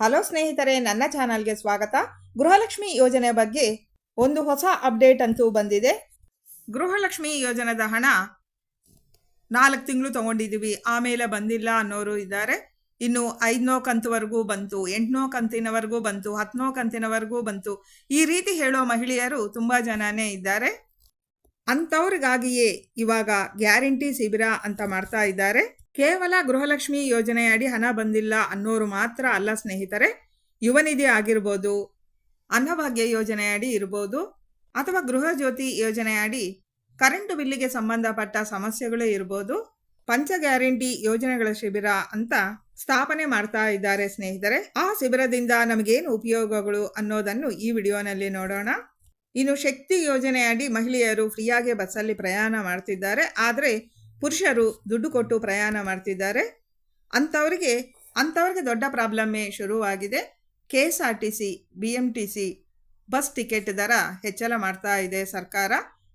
Hello ಸ್ನೇಹಿತರೆ, ನನ್ನ ಚಾನಲ್ಗೆ ಸ್ವಾಗತ. ಗೃಹಲಕ್ಷ್ಮಿ ಯೋಜನೆ ಬಗ್ಗೆ ಒಂದು ಹೊಸ ಅಪ್ಡೇಟ್ ಅಂತೂ ಬಂದಿದೆ. ಗೃಹಲಕ್ಷ್ಮಿ ಯೋಜನೆದ ಹಣ ನಾಲ್ಕು ತಿಂಗಳು ತಗೊಂಡಿದ್ದೀವಿ ಆಮೇಲೆ ಬಂದಿಲ್ಲ ಅನ್ನೋರು ಇದ್ದಾರೆ. ಇನ್ನು ಐದನೋ ಕಂತುವರೆಗೂ ಬಂತು, ಎಂಟನೋ ಕಂತಿನವರೆಗೂ ಬಂತು ಹತ್ತನೋ ಕಂತಿನವರೆಗೂ ಬಂತು. ಈ ರೀತಿ ಹೇಳೋ ಮಹಿಳೆಯರು ತುಂಬ ಜನನೇ ಇದ್ದಾರೆ. ಅಂಥವ್ರಿಗಾಗಿಯೇ ಇವಾಗ ಗ್ಯಾರಂಟಿ ಶಿಬಿರ ಅಂತ ಮಾಡ್ತಾ ಇದ್ದಾರೆ. ಕೇವಲ ಗೃಹಲಕ್ಷ್ಮಿ ಯೋಜನೆಯಡಿ ಹಣ ಬಂದಿಲ್ಲ ಅನ್ನೋರು ಮಾತ್ರ ಅಲ್ಲ ಸ್ನೇಹಿತರೆ, ಯುವನಿಧಿ ಆಗಿರ್ಬೋದು, ಅನ್ನಭಾಗ್ಯ ಯೋಜನೆಯಡಿ ಇರ್ಬೋದು, ಅಥವಾ ಗೃಹ ಜ್ಯೋತಿ ಯೋಜನೆಯಡಿ ಕರೆಂಟು ಬಿಲ್ಲಿಗೆ ಸಂಬಂಧಪಟ್ಟ ಸಮಸ್ಯೆಗಳೇ ಇರ್ಬೋದು, ಪಂಚ ಗ್ಯಾರಂಟಿ ಯೋಜನೆಗಳ ಶಿಬಿರ ಅಂತ ಸ್ಥಾಪನೆ ಮಾಡ್ತಾ ಇದ್ದಾರೆ ಸ್ನೇಹಿತರೆ. ಆ ಶಿಬಿರದಿಂದ ನಮಗೇನು ಉಪಯೋಗಗಳು ಅನ್ನೋದನ್ನು ಈ ವಿಡಿಯೋನಲ್ಲಿ ನೋಡೋಣ. ಇನ್ನು ಶಕ್ತಿ ಯೋಜನೆಯಡಿ ಮಹಿಳೆಯರು ಫ್ರೀಯಾಗಿ ಬಸ್ಸಲ್ಲಿ ಪ್ರಯಾಣ ಮಾಡ್ತಿದ್ದಾರೆ. ಆದರೆ ಪುರುಷರು ದುಡ್ಡು ಕೊಟ್ಟು ಪ್ರಯಾಣ ಮಾಡ್ತಿದ್ದಾರೆ. ಅಂಥವ್ರಿಗೆ ಅಂಥವ್ರಿಗೆ ದೊಡ್ಡ ಪ್ರಾಬ್ಲಮ್ಮೇ ಶುರುವಾಗಿದೆ. K S R T C B M T C bus ticket ದರ ಹೆಚ್ಚಳ ಮಾಡ್ತಾ ಇದೆ ಸರ್ಕಾರ.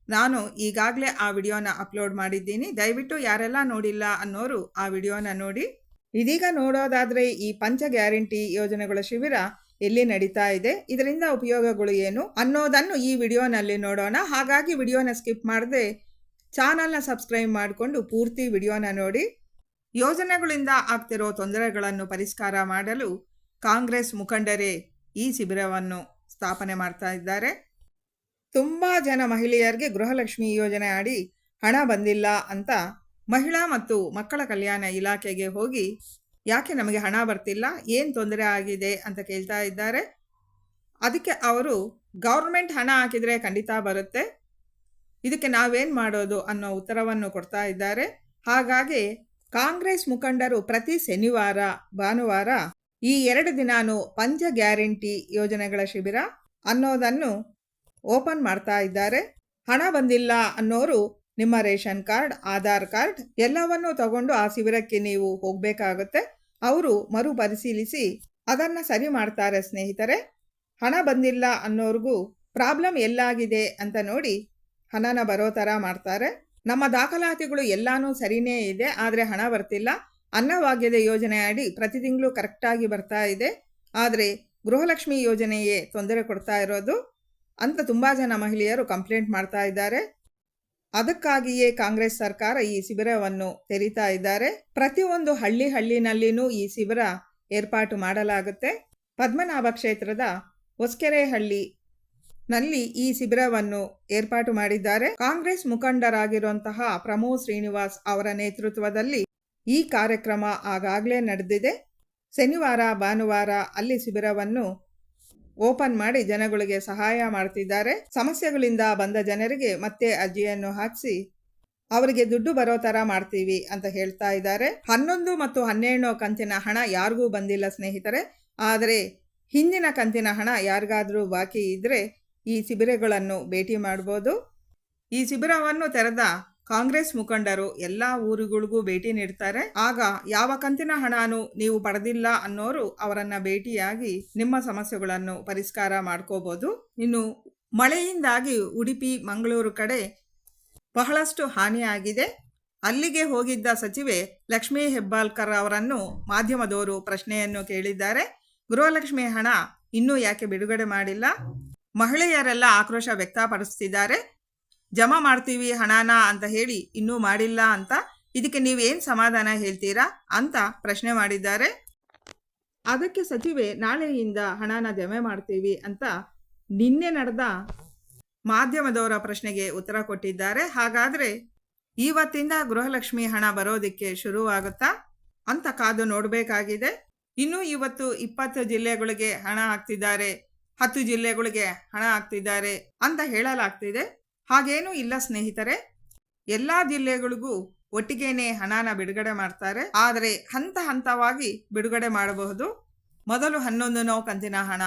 ನಾನು ಈಗಾಗಲೇ ಆ ವಿಡಿಯೋನ ಅಪ್ಲೋಡ್ ಮಾಡಿದ್ದೀನಿ. ದಯವಿಟ್ಟು ಯಾರೆಲ್ಲ ನೋಡಿಲ್ಲ ಅನ್ನೋರು ಆ ವಿಡಿಯೋನ ನೋಡಿ. ಇದೀಗ ನೋಡೋದಾದರೆ ಈ ಪಂಚ ಗ್ಯಾರಂಟಿ ಯೋಜನೆಗಳ ಶಿಬಿರ ಎಲ್ಲಿ ನಡೀತಾ ಇದೆ, ಇದರಿಂದ ಉಪಯೋಗಗಳು ಏನು ಅನ್ನೋದನ್ನು ಈ ವಿಡಿಯೋನಲ್ಲಿ ನೋಡೋಣ. ಹಾಗಾಗಿ ವಿಡಿಯೋನ ಸ್ಕಿಪ್ ಮಾಡದೆ ಚಾನಲ್ನ ಸಬ್ಸ್ಕ್ರೈಬ್ ಮಾಡಿಕೊಂಡು ಪೂರ್ತಿ ವಿಡಿಯೋನ ನೋಡಿ. ಯೋಜನೆಗಳಿಂದ ಆಗ್ತಿರೋ ತೊಂದರೆಗಳನ್ನು ಪರಿಷ್ಕಾರ ಮಾಡಲು ಕಾಂಗ್ರೆಸ್ ಮುಖಂಡರೇ ಈ ಶಿಬಿರವನ್ನು ಸ್ಥಾಪನೆ ಮಾಡ್ತಾ ಇದ್ದಾರೆ. ತುಂಬ ಜನ ಮಹಿಳೆಯರಿಗೆ ಗೃಹಲಕ್ಷ್ಮಿ ಯೋಜನೆ ಅಡಿ ಹಣ ಬಂದಿಲ್ಲ ಅಂತ ಮಹಿಳಾ ಮತ್ತು ಮಕ್ಕಳ ಕಲ್ಯಾಣ ಇಲಾಖೆಗೆ ಹೋಗಿ, ಯಾಕೆ ನಮಗೆ ಹಣ ಬರ್ತಿಲ್ಲ? ಏನು ತೊಂದರೆ ಆಗಿದೆ? ಅಂತ ಕೇಳ್ತಾ ಇದ್ದಾರೆ. ಅದಕ್ಕೆ ಅವರು, ಗೌರ್ಮೆಂಟ್ ಹಣ ಹಾಕಿದರೆ ಖಂಡಿತ ಬರುತ್ತೆ. ಇದಕ್ಕೆ ನಾವೇನು ಮಾಡೋದು ಅನ್ನೋ ಉತ್ತರವನ್ನು ಕೊಡ್ತಾ ಇದ್ದಾರೆ. ಹಾಗಾಗಿ ಕಾಂಗ್ರೆಸ್ ಮುಖಂಡರು ಪ್ರತಿ ಶನಿವಾರ, ಭಾನುವಾರ ಈ ಎರಡು ದಿನಾನು ಪಂಚ ಗ್ಯಾರಂಟಿ ಯೋಜನೆಗಳ ಶಿಬಿರ ಅನ್ನೋದನ್ನು ಓಪನ್ ಮಾಡ್ತಾ ಇದ್ದಾರೆ. ಹಣ ಬಂದಿಲ್ಲ ಅನ್ನೋರು ನಿಮ್ಮ ರೇಷನ್ ಕಾರ್ಡ್, ಆಧಾರ್ ಕಾರ್ಡ್ ಎಲ್ಲವನ್ನೂ ತಗೊಂಡು ಆ ಶಿಬಿರಕ್ಕೆ ನೀವು ಹೋಗಬೇಕಾಗುತ್ತೆ. ಅವರು ಮರುಪರಿಶೀಲಿಸಿ ಅದನ್ನು ಸರಿ ಮಾಡ್ತಾರೆ ಸ್ನೇಹಿತರೆ. ಹಣ ಬಂದಿಲ್ಲ ಅನ್ನೋರಿಗೂ ಪ್ರಾಬ್ಲಮ್ ಎಲ್ಲಾಗಿದೆ ಅಂತ ನೋಡಿ ಹಣನ ಬರೋ ಥರ ಮಾಡ್ತಾರೆ. ನಮ್ಮ ದಾಖಲಾತಿಗಳು ಎಲ್ಲಾನು ಸರಿನೇ ಇದೆ, ಆದರೆ ಹಣ ಬರ್ತಿಲ್ಲ. ಅನ್ನಭಾಗ್ಯದ ಯೋಜನೆ ಅಡಿ ಪ್ರತಿ ತಿಂಗಳು ಕರೆಕ್ಟಾಗಿ ಬರ್ತಾ ಇದೆ. ಆದರೆ ಗೃಹಲಕ್ಷ್ಮಿ ಯೋಜನೆಯೇ ತೊಂದರೆ ಕೊಡ್ತಾ ಇರೋದು ಅಂತ ತುಂಬ ಜನ ಮಹಿಳೆಯರು ಕಂಪ್ಲೇಂಟ್ ಮಾಡ್ತಾ ಇದ್ದಾರೆ. ಅದಕ್ಕಾಗಿಯೇ ಕಾಂಗ್ರೆಸ್ ಸರ್ಕಾರ ಈ ಶಿಬಿರವನ್ನು ತೆರೀತಾ ಇದ್ದಾರೆ. ಪ್ರತಿಯೊಂದು ಹಳ್ಳಿ ಹಳ್ಳಿನಲ್ಲಿನೂ ಈ ಶಿಬಿರ ಏರ್ಪಾಟು ಮಾಡಲಾಗುತ್ತೆ. ಪದ್ಮನಾಭ ಕ್ಷೇತ್ರದ ಹೊಸಕೆರೆಹಳ್ಳಿ ನಲ್ಲಿ ಈ ಶಿಬಿರವನ್ನು ಏರ್ಪಾಟು ಮಾಡಿದ್ದಾರೆ. ಕಾಂಗ್ರೆಸ್ ಮುಖಂಡರಾಗಿರುವಂತಹ ಪ್ರಮೋದ್ ಶ್ರೀನಿವಾಸ್ ಅವರ ನೇತೃತ್ವದಲ್ಲಿ ಈ ಕಾರ್ಯಕ್ರಮ ಆಗಾಗಲೇ ನಡೆದಿದೆ. ಶನಿವಾರ, ಭಾನುವಾರ ಅಲ್ಲಿ ಶಿಬಿರವನ್ನು ಓಪನ್ ಮಾಡಿ ಜನಗಳಿಗೆ ಸಹಾಯ ಮಾಡ್ತಿದ್ದಾರೆ. ಸಮಸ್ಯೆಗಳಿಂದ ಬಂದ ಜನರಿಗೆ ಮತ್ತೆ ಅರ್ಜಿಯನ್ನು ಹಾಕಿಸಿ ಅವರಿಗೆ ದುಡ್ಡು ಬರೋ ತರ ಮಾಡ್ತೀವಿ ಅಂತ ಹೇಳ್ತಾ ಇದ್ದಾರೆ. ಹನ್ನೊಂದು ಮತ್ತು ಹನ್ನೆರಡು ಕಂತಿನ ಹಣ ಯಾರಿಗೂ ಬಂದಿಲ್ಲ ಸ್ನೇಹಿತರೆ. ಆದರೆ ಹಿಂದಿನ ಕಂತಿನ ಹಣ ಯಾರಿಗಾದರೂ ಬಾಕಿ ಇದ್ರೆ ಈ ಶಿಬಿರಗಳನ್ನು ಭೇಟಿ ಮಾಡ್ಬೋದು. ಈ ಶಿಬಿರವನ್ನು ತೆರೆದ ಕಾಂಗ್ರೆಸ್ ಮುಖಂಡರು ಎಲ್ಲ ಊರುಗಳಿಗೂ ಭೇಟಿ ನೀಡ್ತಾರೆ. ಆಗ ಯಾವ ಕಂತಿನ ಹಣನು ನೀವು ಪಡೆದಿಲ್ಲ ಅನ್ನೋರು ಅವರನ್ನ ಭೇಟಿಯಾಗಿ ನಿಮ್ಮ ಸಮಸ್ಯೆಗಳನ್ನು ಪರಿಷ್ಕಾರ ಮಾಡ್ಕೋಬಹುದು ಇನ್ನು ಮಳೆಯಿಂದಾಗಿ ಉಡುಪಿ, ಮಂಗಳೂರು ಕಡೆ ಬಹಳಷ್ಟು ಹಾನಿಯಾಗಿದೆ. ಅಲ್ಲಿಗೆ ಹೋಗಿದ್ದ ಸಚಿವೆ ಲಕ್ಷ್ಮೀ ಹೆಬ್ಬಾಳ್ಕರ್ ಅವರನ್ನು ಮಾಧ್ಯಮದವರು ಪ್ರಶ್ನೆಯನ್ನು ಕೇಳಿದ್ದಾರೆ. ಗೃಹಲಕ್ಷ್ಮಿ ಹಣ ಇನ್ನೂ ಯಾಕೆ ಬಿಡುಗಡೆ ಮಾಡಿಲ್ಲ? ಮಹಿಳೆಯರೆಲ್ಲ ಆಕ್ರೋಶ ವ್ಯಕ್ತಪಡಿಸ್ತಿದ್ದಾರೆ. ಜಮಾ ಮಾಡ್ತೀವಿ ಹಣನ ಅಂತ ಹೇಳಿ ಇನ್ನೂ ಮಾಡಿಲ್ಲ ಅಂತ. ಇದಕ್ಕೆ ನೀವೇನು ಸಮಾಧಾನ ಹೇಳ್ತೀರಾ ಅಂತ ಪ್ರಶ್ನೆ ಮಾಡಿದ್ದಾರೆ. ಅದಕ್ಕೆ ಸಚಿವೆ, ನಾಳೆಯಿಂದ ಹಣನ ಜಮೆ ಮಾಡ್ತೀವಿ ಅಂತ ನಿನ್ನೆ ನಡೆದ ಮಾಧ್ಯಮದವರ ಪ್ರಶ್ನೆಗೆ ಉತ್ತರ ಕೊಟ್ಟಿದ್ದಾರೆ. ಹಾಗಾದರೆ ಇವತ್ತಿಂದ ಗೃಹಲಕ್ಷ್ಮಿ ಹಣ ಬರೋದಕ್ಕೆ ಶುರುವಾಗುತ್ತಾ ಅಂತ ಕಾದು ನೋಡಬೇಕಾಗಿದೆ. ಇನ್ನೂ ಇವತ್ತು ಇಪ್ಪತ್ತು ಜಿಲ್ಲೆಗಳಿಗೆ ಹಣ ಹಾಕ್ತಿದ್ದಾರೆ. ಹತ್ತು ಜಿಲ್ಲೆಗಳಿಗೆ ಹಣ ಹಾಕ್ತಿದ್ದಾರೆ ಅಂತ ಹೇಳಲಾಗ್ತಿದೆ. ಹಾಗೇನೂ ಇಲ್ಲ ಸ್ನೇಹಿತರೆ. ಎಲ್ಲ ಜಿಲ್ಲೆಗಳಿಗೂ ಒಟ್ಟಿಗೆನೆ ಹಣನ ಬಿಡುಗಡೆ ಮಾಡ್ತಾರೆ. ಆದರೆ ಹಂತ ಹಂತವಾಗಿ ಬಿಡುಗಡೆ ಮಾಡಬಹುದು. ಮೊದಲು ಹನ್ನೊಂದನೋ ಕಂತಿನ ಹಣ,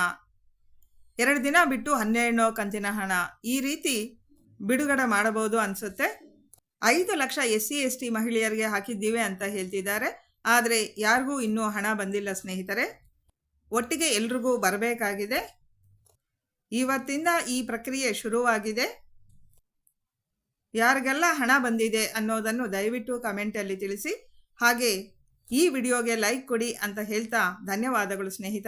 ಎರಡು ದಿನ ಬಿಟ್ಟು ಹನ್ನೆರಡನೋ ಕಂತಿನ ಹಣ ಈ ರೀತಿ ಬಿಡುಗಡೆ ಮಾಡಬಹುದು ಅನಿಸುತ್ತೆ. ಐದು lakh S C S T ಮಹಿಳೆಯರಿಗೆ ಹಾಕಿದ್ದೀವಿ ಅಂತ ಹೇಳ್ತಿದ್ದಾರೆ. ಆದರೆ ಯಾರಿಗೂ ಇನ್ನೂ ಹಣ ಬಂದಿಲ್ಲ ಸ್ನೇಹಿತರೆ. ಒಟ್ಟಿಗೆ ಎಲ್ರಿಗೂ ಬರಬೇಕಾಗಿದೆ. ಇವತ್ತಿಂದ ಈ ಪ್ರಕ್ರಿಯೆ ಶುರುವಾಗಿದೆ. ಯಾರಿಗೆಲ್ಲ ಹಣ ಬಂದಿದೆ ಅನ್ನೋದನ್ನು ದಯವಿಟ್ಟು ಕಮೆಂಟಲ್ಲಿ ತಿಳಿಸಿ. ಹಾಗೆ ಈ ವಿಡಿಯೋಗೆ ಲೈಕ್ ಕೊಡಿ ಅಂತ ಹೇಳ್ತಾ ಧನ್ಯವಾದಗಳು ಸ್ನೇಹಿತರೆ.